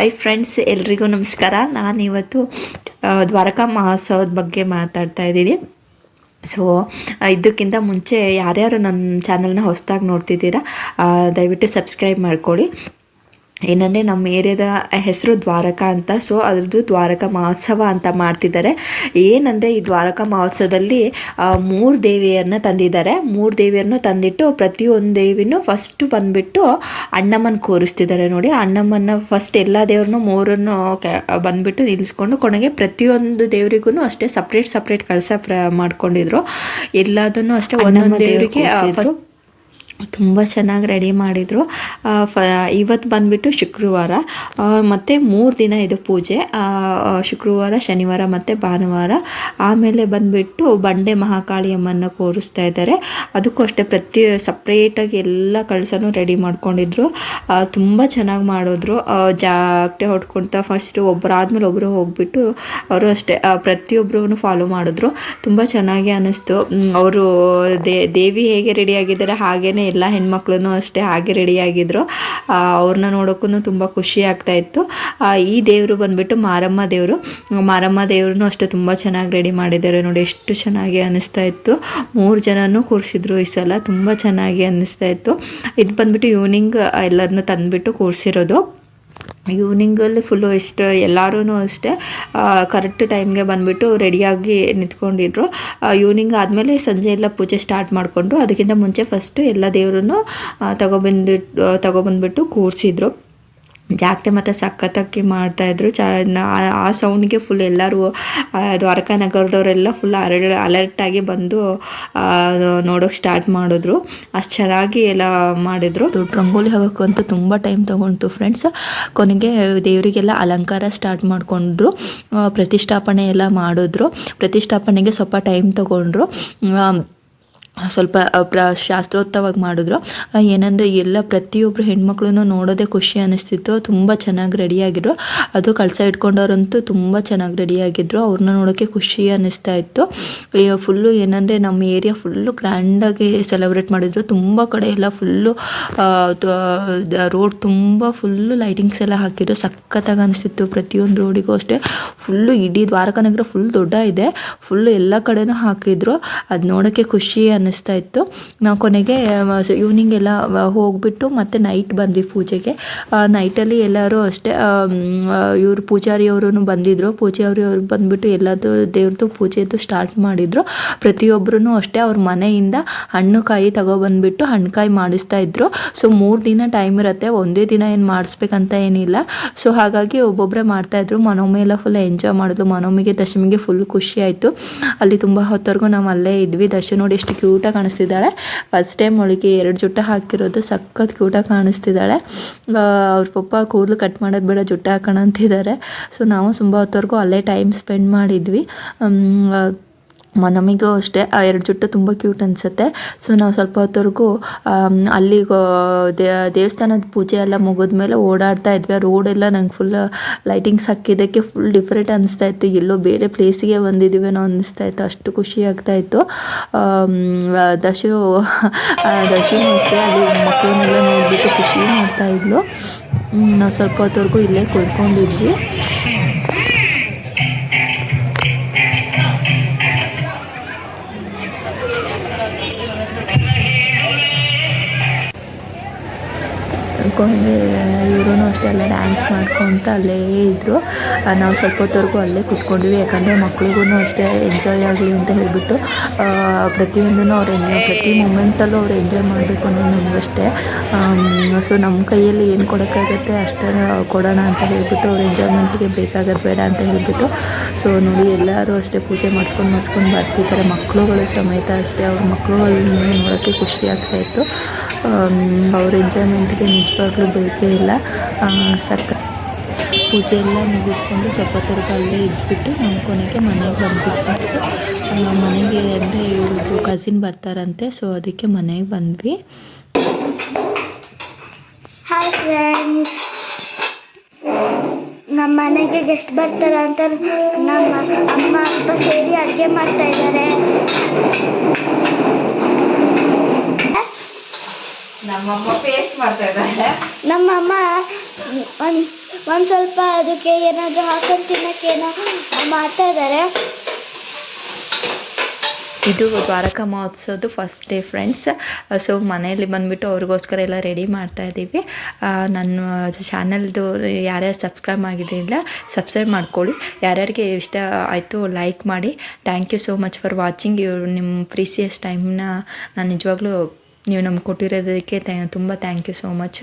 Hi friends ಎಲ್ರಿಗೂ ನಮಸ್ಕಾರ. ನಾನಿವತ್ತು ದ್ವಾರಕಾ ಮಹೋತ್ಸವದ ಬಗ್ಗೆ ಮಾತಾಡ್ತಾ ಇದ್ದೀನಿ. ಸೊ ಇದಕ್ಕಿಂತ ಮುಂಚೆ ಯಾರ್ಯಾರು ನನ್ನ ಚಾನಲ್ನ ಹೊಸದಾಗಿ ನೋಡ್ತಿದ್ದೀರಾ ದಯವಿಟ್ಟು ಸಬ್ಸ್ಕ್ರೈಬ್ ಮಾಡ್ಕೊಳ್ಳಿ ಏನಂದರೆ ನಮ್ಮ ಏರಿಯಾದ ಹೆಸರು ದ್ವಾರಕ ಅಂತ. ಸೊ ಅದ್ರದ್ದು ದ್ವಾರಕ ಮಹೋತ್ಸವ ಅಂತ ಮಾಡ್ತಿದ್ದಾರೆ. ಏನಂದರೆ ಈ ದ್ವಾರಕ ಮಹೋತ್ಸವದಲ್ಲಿ ಮೂರು ದೇವಿಯರನ್ನ ತಂದಿದ್ದಾರೆ. ಮೂರು ದೇವಿಯರನ್ನು ತಂದಿಟ್ಟು ಪ್ರತಿಯೊಂದು ದೇವಿನೂ ಫಸ್ಟು ಬಂದುಬಿಟ್ಟು ಅಣ್ಣಮ್ಮನ ಕೂರಿಸ್ತಿದ್ದಾರೆ ನೋಡಿ. ಅಣ್ಣಮ್ಮನ ಫಸ್ಟ್ ಎಲ್ಲ ದೇವ್ರನ್ನೂ ಮೂರನ್ನು ಬಂದುಬಿಟ್ಟು ನಿಲ್ಲಿಸ್ಕೊಂಡು ಕೊನೆಗೆ ಪ್ರತಿಯೊಂದು ದೇವರಿಗೂ ಅಷ್ಟೇ ಸಪ್ರೇಟ್ ಸಪ್ರೇಟ್ ಕಳಸ ಪ್ರ ಮಾಡ್ಕೊಂಡಿದ್ರು. ಎಲ್ಲದನ್ನು ಅಷ್ಟೇ ಒಂದೊಂದು ದೇವರಿಗೆ ಫಸ್ಟ್ ತುಂಬ ಚೆನ್ನಾಗಿ ರೆಡಿ ಮಾಡಿದರು. ಫ ಇವತ್ತು ಬಂದುಬಿಟ್ಟು ಶುಕ್ರವಾರ. ಮತ್ತು ಮೂರು ದಿನ ಇದು ಪೂಜೆ. ಶುಕ್ರವಾರ, ಶನಿವಾರ ಮತ್ತು ಭಾನುವಾರ. ಆಮೇಲೆ ಬಂದುಬಿಟ್ಟು ಬಂಡೆ ಮಹಾಕಾಳಿ ಕೋರಿಸ್ತಾ ಕೂರಿಸ್ತಾ ಇದ್ದಾರೆ. ಅದಕ್ಕೂ ಅಷ್ಟೇ ಪ್ರತಿ ಸಪ್ರೇಟಾಗಿ ಎಲ್ಲ ಕಳಸನೂ ರೆಡಿ ಮಾಡ್ಕೊಂಡಿದ್ರು. ತುಂಬ ಚೆನ್ನಾಗಿ ಮಾಡಿದ್ರು. ಜಾಗ್ಟೆ ಹೊಡ್ಕೊಳ್ತಾ ಫಸ್ಟು ಒಬ್ಬರಾದ್ಮೇಲೆ ಒಬ್ಬರು ಹೋಗ್ಬಿಟ್ಟು ಅವರು ಅಷ್ಟೇ ಪ್ರತಿಯೊಬ್ಬರೂ ಫಾಲೋ ಮಾಡಿದ್ರು. ತುಂಬ ಚೆನ್ನಾಗಿ ಅನ್ನಿಸ್ತು ಅವರು ದೇವಿ ಹೇಗೆ ರೆಡಿ ಆಗಿದ್ದಾರೆ ಹಾಗೇನೆ ಎಲ್ಲ ಹೆಣ್ಮಕ್ಳು ಅಷ್ಟೇ ಹಾಗೆ ರೆಡಿ ಆಗಿದ್ರು ಅವ್ರನ್ನ ನೋಡೋಕ್ಕೂ ತುಂಬ ಖುಷಿ ಆಗ್ತಾ ಇತ್ತು. ಈ ದೇವರು ಬಂದ್ಬಿಟ್ಟು ಮಾರಮ್ಮ ದೇವರು. ಮಾರಮ್ಮ ದೇವ್ರನ್ನೂ ಅಷ್ಟೇ ತುಂಬ ಚೆನ್ನಾಗಿ ರೆಡಿ ಮಾಡಿದ್ದಾರೆ ನೋಡಿ, ಎಷ್ಟು ಚೆನ್ನಾಗಿ ಅನ್ನಿಸ್ತಾ ಇತ್ತು. ಮೂರು ಜನನೂ ಕೂರಿಸಿದ್ರು ಈ ಸಲ, ತುಂಬ ಚೆನ್ನಾಗಿ ಅನ್ನಿಸ್ತಾ ಇತ್ತು. ಇದು ಬಂದ್ಬಿಟ್ಟು ಈವ್ನಿಂಗ್ ಎಲ್ಲದನ್ನೂ ತಂದುಬಿಟ್ಟು ಕೂರಿಸಿರೋದು. ಈವ್ನಿಂಗಲ್ಲಿ ಫುಲ್ಲು ಇಷ್ಟು ಎಲ್ಲರೂ ಅಷ್ಟೇ. ಕರೆಕ್ಟ್ ಟೈಮ್ಗೆ ಬಂದುಬಿಟ್ಟು ರೆಡಿಯಾಗಿ ನಿಂತ್ಕೊಂಡಿದ್ರು. ಈವ್ನಿಂಗ್ ಆದಮೇಲೆ ಸಂಜೆ ಎಲ್ಲ ಪೂಜೆ ಸ್ಟಾರ್ಟ್ ಮಾಡಿಕೊಂಡ್ರು. ಅದಕ್ಕಿಂತ ಮುಂಚೆ ಫಸ್ಟು ಎಲ್ಲ ದೇವ್ರೂ ತಗೊಬಂದಿಟ್ಟು ತಗೊಬಂದ್ಬಿಟ್ಟು ಕೂರಿಸಿದ್ರು. ಜಾಗ್ಟೆ ಮತ್ತು ಸಖತ್ತಾಗಿ ಮಾಡ್ತಾಯಿದ್ರು ಚ ಆ ಸೌಂಡ್ಗೆ ಫುಲ್ ಎಲ್ಲರೂ ದ್ವಾರಕಾ ನಗರದವರೆಲ್ಲ ಫುಲ್ ಅಲರ್ಟ್ ಅಲರ್ಟಾಗಿ ಬಂದು ನೋಡೋಕೆ ಸ್ಟಾರ್ಟ್ ಮಾಡಿದ್ರು. ಅಷ್ಟು ಚೆನ್ನಾಗಿ ಎಲ್ಲ ಮಾಡಿದ್ರು. ದೊಡ್ಡ ರಂಗೋಲಿ ಹಾಕೋಕ್ಕಂತೂ ತುಂಬ ಟೈಮ್ ತೊಗೊಂತು ಫ್ರೆಂಡ್ಸ್ ಕೊನೆಗೆ ದೇವರಿಗೆಲ್ಲ ಅಲಂಕಾರ ಸ್ಟಾರ್ಟ್ ಮಾಡಿಕೊಂಡ್ರು. ಪ್ರತಿಷ್ಠಾಪನೆ ಎಲ್ಲ ಮಾಡಿದ್ರು. ಪ್ರತಿಷ್ಠಾಪನೆಗೆ ಸ್ವಲ್ಪ ಟೈಮ್ ತೊಗೊಂಡ್ರು. ಸ್ವಲ್ಪ ಪ್ರ ಶಾಸ್ತ್ರೋತ್ತವಾಗಿ ಮಾಡಿದ್ರು. ಏನಂದರೆ, ಎಲ್ಲ ಪ್ರತಿಯೊಬ್ಬರು ಹೆಣ್ಮಕ್ಳು ನೋಡೋದೇ ಖುಷಿ ಅನ್ನಿಸ್ತಿತ್ತು. ತುಂಬ ಚೆನ್ನಾಗಿ ರೆಡಿಯಾಗಿದ್ರು ಅದು ಕಳಸ ಇಟ್ಕೊಂಡವ್ರಂತೂ ತುಂಬ ಚೆನ್ನಾಗಿ ರೆಡಿಯಾಗಿದ್ರು ಅವ್ರನ್ನ ನೋಡೋಕ್ಕೆ ಖುಷಿ ಅನ್ನಿಸ್ತಾ ಇತ್ತು. ಫುಲ್ಲು ಏನಂದರೆ, ನಮ್ಮ ಏರಿಯಾ ಫುಲ್ಲು ಗ್ರ್ಯಾಂಡಾಗಿ ಸೆಲೆಬ್ರೇಟ್ ಮಾಡಿದ್ರು. ತುಂಬ ಕಡೆ ಎಲ್ಲ ಫುಲ್ಲು ರೋಡ್ ತುಂಬ ಫುಲ್ಲು ಲೈಟಿಂಗ್ಸ್ ಎಲ್ಲ ಹಾಕಿದ್ರು. ಸಖತ್ತಾಗಿ ಅನಿಸ್ತಿತ್ತು ಪ್ರತಿಯೊಂದು ರೋಡಿಗೂ ಅಷ್ಟೇ. ಫುಲ್ಲು ಇಡೀ ದ್ವಾರಕಾ ನಗರ ಫುಲ್ ದೊಡ್ಡ ಇದೆ. ಫುಲ್ಲು ಎಲ್ಲ ಕಡೆನೂ ಹಾಕಿದ್ರು. ಅದು ನೋಡೋಕ್ಕೆ ಖುಷಿ ಅನ್ನಿಸ್ತಾ ಇತ್ತು. ನಾವು ಕೊನೆಗೆ ಈವ್ನಿಂಗ್ ಎಲ್ಲ ಹೋಗ್ಬಿಟ್ಟು ಮತ್ತೆ ನೈಟ್ ಬಂದ್ವಿ ಪೂಜೆಗೆ. ನೈಟಲ್ಲಿ ಎಲ್ಲರೂ ಅಷ್ಟೇ ಇವರು ಪೂಜಾರಿಯವರು ಬಂದಿದ್ರು. ಪೂಜಾರಿ ಅವರು ಬಂದ್ಬಿಟ್ಟು ಎಲ್ಲದು ದೇವ್ರದ್ದು ಪೂಜೆದು ಸ್ಟಾರ್ಟ್ ಮಾಡಿದ್ರು. ಪ್ರತಿಯೊಬ್ಬರೂ ಅಷ್ಟೇ ಅವ್ರ ಮನೆಯಿಂದ ಹಣ್ಣು ಕಾಯಿ ತಗೊಬಂದ್ಬಿಟ್ಟು ಹಣ್ಣುಕಾಯಿ ಮಾಡಿಸ್ತಾ ಇದ್ರು. ಸೊ ಮೂರು ದಿನ ಟೈಮ್ ಇರುತ್ತೆ. ಒಂದೇ ದಿನ ಏನು ಮಾಡಿಸ್ಬೇಕಂತ ಏನಿಲ್ಲ. ಸೊ ಹಾಗಾಗಿ ಒಬ್ಬೊಬ್ಬರೇ ಮಾಡ್ತಾಯಿದ್ರು ಮನೋಮಿ ಎಲ್ಲ ಫುಲ್ ಎಂಜಾಯ್ ಮಾಡಿದ್ಲು ಮನೋಮಿಗೆ, ದಶಮಿಗೆ ಫುಲ್ ಖುಷಿ ಆಯಿತು. ಅಲ್ಲಿ ತುಂಬ ಹೊತ್ತವರೆಗೂ ನಾವು ಅಲ್ಲೇ ಇದ್ವಿ. ದಶ ನೋಡಿ ಎಷ್ಟು ಕ್ಯೂಟಾಗಿ ಕಾಣಿಸ್ತಿದ್ದಾಳೆ. ಫಸ್ಟ್ ಟೈಮ್ ಅವಳಿಗೆ ಎರಡು ಜುಟ್ಟ ಹಾಕಿರೋದು ಸಖತ್ ಕ್ಯೂಟಾಗಿ ಕಾಣಿಸ್ತಿದ್ದಾಳೆ. ಅವ್ರ ಪಪ್ಪ ಕೂದಲು ಕಟ್ ಮಾಡೋದು ಬೇಡ, ಜುಟ್ಟ ಹಾಕೋಣ ಅಂತಿದ್ದಾರೆ. ಸೊ ನಾವು ತುಂಬ ಹೊತ್ತವರೆಗೂ ಅಲ್ಲೇ ಟೈಮ್ ಸ್ಪೆಂಡ್ ಮಾಡಿದ್ವಿ. ನಮಗೂ ಅಷ್ಟೇ. ಆ ಎರಡು ಜುಟ್ಟು ತುಂಬ ಕ್ಯೂಟ್ ಅನಿಸುತ್ತೆ. ಸೊ ನಾವು ಸ್ವಲ್ಪ ಹೊತ್ತವರೆಗೂ ಅಲ್ಲಿಗೆ ದೇವಸ್ಥಾನದ ಪೂಜೆ ಎಲ್ಲ ಮುಗಿದ್ಮೇಲೆ ಓಡಾಡ್ತಾ ಇದ್ವಿ. ರೋಡೆಲ್ಲ ನಂಗೆ ಫುಲ್ ಲೈಟಿಂಗ್ಸ್ ಹಾಕಿದ್ದಕ್ಕೆ ಫುಲ್ ಡಿಫ್ರೆಂಟ್ ಅನಿಸ್ತಾ ಇತ್ತು. ಎಲ್ಲೋ ಬೇರೆ ಪ್ಲೇಸಿಗೆ ಬಂದಿದ್ದೀವೇನೋ ಅನ್ನಿಸ್ತಾ ಇತ್ತು. ಅಷ್ಟು ಖುಷಿ ಆಗ್ತಾ ಇತ್ತು. ದಶ ದಶು ಅಷ್ಟೇ ಅಲ್ಲಿ ಮಕ್ಕಳನ್ನೆಲ್ಲ ನೋಡಿಬಿಟ್ಟು ಖುಷಿ ಮಾಡ್ತಾ ಇದ್ಲು. ನಾವು ಸ್ವಲ್ಪ ಹೊತ್ತವರೆಗೂ ಇಲ್ಲೇ ಕುತ್ಕೊಂಡಿದ್ವಿ. ಕೊನೆಗೆ ಇವರು ಅಷ್ಟೇ ಅಲ್ಲೇ ಡ್ಯಾನ್ಸ್ ಮಾಡ್ಕೊತ ಅಲ್ಲೇ ಇದ್ದರು ನಾವು ಸ್ವಲ್ಪ ಹೊತ್ತವರೆಗೂ ಅಲ್ಲೇ ಕೂತ್ಕೊಂಡ್ವಿ. ಯಾಕಂದರೆ ಮಕ್ಳಿಗೂ ಅಷ್ಟೇ ಎಂಜಾಯ್ ಆಗಲಿ ಅಂತ ಹೇಳಿಬಿಟ್ಟು ಪ್ರತಿಯೊಂದನ್ನು ಅವ್ರು ಎಂಜಾಯ್ ಪ್ರತಿ ಮೂಮೆಂಟಲ್ಲೂ ಅವ್ರು ಎಂಜಾಯ್ ಮಾಡಬೇಕು ಅನ್ನೋದು ನಮಗಷ್ಟೇ. ಸೊ ನಮ್ಮ ಕೈಯಲ್ಲಿ ಏನು ಕೊಡೋಕ್ಕಾಗುತ್ತೆ ಅಷ್ಟೇ ಕೊಡೋಣ ಅಂತ ಹೇಳಿಬಿಟ್ಟು ಅವ್ರ ಎಂಜಾಯ್ಮೆಂಟ್ಗೆ ಬೇಕಾಗೋದು ಬೇಡ ಅಂತ ಹೇಳಿಬಿಟ್ಟು, ಸೊ ನೋಡಿ ಎಲ್ಲರೂ ಅಷ್ಟೇ ಪೂಜೆ ಮಾಡಿಸ್ಕೊಂಡು ಮಾಡಿಸ್ಕೊಂಡು ಬರ್ತಿದ್ದಾರೆ. ಮಕ್ಕಳುಗಳು ಸಮೇತ ಅಷ್ಟೇ, ಅವ್ರ ಮಕ್ಕಳುಗಳನ್ನ ನೋಡೋಕ್ಕೆ ಖುಷಿ ಆಗ್ತಾಯಿತ್ತು ಅವ್ರ ಎಂಜಾಯ್ಮೆಂಟ್ಗೆ ನಿಜವಾಗ್ಲೂ ಬೇಕೇ ಇಲ್ಲ. ಸಕ್ಕ ಪೂಜೆ ಎಲ್ಲ ಮುಗಿಸ್ಕೊಂಡು ಸ್ವಲ್ಪ ಹೊತ್ತು ಅಲ್ಲೇ ಇದ್ಬಿಟ್ಟು ನಮ್ಮ ಕೊನೆಗೆ ಮನೆಗೆ ಬಂದ್ಬಿಟ್ಟು ಮನೆಗೆ ಅಂದರೆ ಇವ್ರದ್ದು ಕಸಿನ್ ಬರ್ತಾರಂತೆ ಸೊ ಅದಕ್ಕೆ ಮನೆಗೆ ಬಂದ್ವಿ. ಹಾಯ್ ನಮ್ಮ ಮನೆಗೆ ಗೆಸ್ಟ್ ಬರ್ತಾರೆ ಅಂತ ನಮ್ಮ ಅಮ್ಮ, ಅಪ್ಪ ಸೇರಿ ಅಡುಗೆ ಮಾಡ್ತಾ ಇದ್ದಾರೆ. ನಮ್ಮಮ್ಮ ಪೇಸ್ಟ್ ಮಾಡ್ತಾ ಇದ್ದಾರೆ ನಮ್ಮಮ್ಮ ಒಂದು ಒಂದು ಸ್ವಲ್ಪ ಅದಕ್ಕೆ ಏನಾದರೂ ಹಾಕೊಂಡು ತಿನ್ನಕ್ಕೆ ಏನೋ ಮಾಡ್ತಾ ಇದ್ದಾರೆ ಇದು ದ್ವಾರಕಾ ಮಹೋತ್ಸವದ ಫಸ್ಟ್ ಡೇ ಫ್ರೆಂಡ್ಸ್ ಸೊ ಮನೆಯಲ್ಲಿ ಬಂದುಬಿಟ್ಟು ಅವ್ರಿಗೋಸ್ಕರ ಎಲ್ಲ ರೆಡಿ ಮಾಡ್ತಾ ಇದ್ದೀವಿ. ನನ್ನ ಚಾನಲ್ದು ಯಾರ್ಯಾರು ಸಬ್ಸ್ಕ್ರೈಬ್ ಆಗಿರಲಿಲ್ಲ ಸಬ್ಸ್ಕ್ರೈಬ್ ಮಾಡ್ಕೊಳ್ಳಿ. ಯಾರ್ಯಾರಿಗೆ ಇಷ್ಟ ಆಯಿತು ಲೈಕ್ ಮಾಡಿ. Thank you so much for watching ಇವ್ರು ನಿಮ್ಮ ಪ್ರೀಸಿಯಸ್ ಟೈಮ್ನ ನಾನು ನಿಜವಾಗ್ಲೂ ನೀವು ನಮ್ಗೆ ಕೊಟ್ಟಿರೋದಕ್ಕೆ ತುಂಬ ಥ್ಯಾಂಕ್ ಯು ಸೋ ಮಚ್